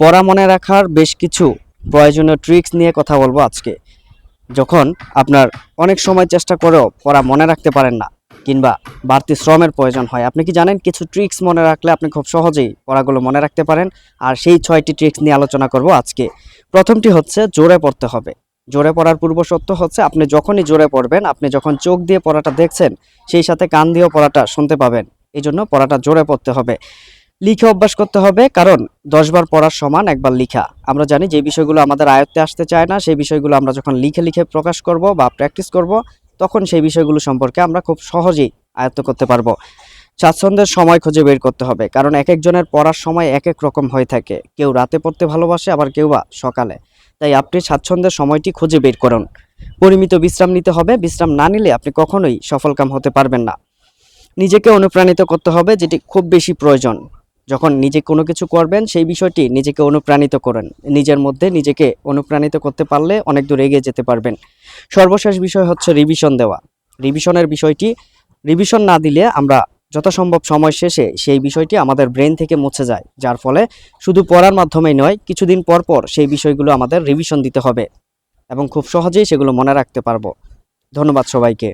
পড়া মনে রাখার বেশ কিছু প্রয়োজনীয় ট্রিক্স নিয়ে কথা বলব আজকে। যখন আপনার অনেক সময় চেষ্টা করেও পড়া মনে রাখতে পারেন না, কিংবা বাড়তি শ্রমের প্রয়োজন হয়, আপনি কি জানেন? কিছু ট্রিক্স মনে রাখলে আপনি খুব সহজেই পড়াগুলো মনে রাখতে পারেন। আর সেই ছয়টি ট্রিক্স নিয়ে আলোচনা করব আজকে। প্রথমটি হচ্ছে জোরে পড়তে হবে। জোরে পড়ার পূর্ব সত্য হচ্ছে, আপনি যখনই জোরে পড়বেন, আপনি যখন চোখ দিয়ে পড়াটা দেখছেন, সেই সাথে কান দিয়েও পড়াটা শুনতে পাবেন। এই জন্য পড়াটা জোরে পড়তে হবে। লিখে অভ্যাস করতে হবে, কারণ দশবার পড়ার সমান একবার লিখা। আমরা জানি যে বিষয়গুলো আমাদের আয়ত্তে আসতে চায় না, সেই বিষয়গুলো আমরা যখন লিখে লিখে প্রকাশ করব বা প্র্যাকটিস করব, তখন সেই বিষয়গুলো সম্পর্কে আমরা খুব সহজেই আয়ত্ত করতে পারব। স্বাচ্ছন্দ্যের সময় খুঁজে বের করতে হবে, কারণ এক একজনের পড়ার সময় এক এক রকম হয়ে থাকে। কেউ রাতে পড়তে ভালোবাসে, আবার কেউ বা সকালে। তাই আপনি স্বাচ্ছন্দ্যের সময়টি খুঁজে বের করুন। পরিমিত বিশ্রাম নিতে হবে, বিশ্রাম না নিলে আপনি কখনোই সফলকাম হতে পারবেন না। নিজেকে অনুপ্রাণিত করতে হবে, যেটি খুব বেশি প্রয়োজন। যখন নিজে কোনো কিছু করবেন, সেই বিষয়টি নিজেকে অনুপ্রাণিত করেন। নিজের মধ্যে নিজেকে অনুপ্রাণিত করতে পারলে অনেক দূর এগিয়ে যেতে পারবেন। সর্বশেষ বিষয় হচ্ছে রিভিশন দেওয়া। রিভিশনের বিষয়টি রিভিশন না দিলে আমরা যথাসম্ভব সময় শেষে সেই বিষয়টি আমাদের ব্রেন থেকে মুছে যায়, যার ফলে শুধু পড়ার মাধ্যমেই নয়, কিছুদিন পর পর সেই বিষয়গুলো আমাদের রিভিশন দিতে হবে এবং খুব সহজেই সেগুলো মনে রাখতে পারব। ধন্যবাদ সবাইকে।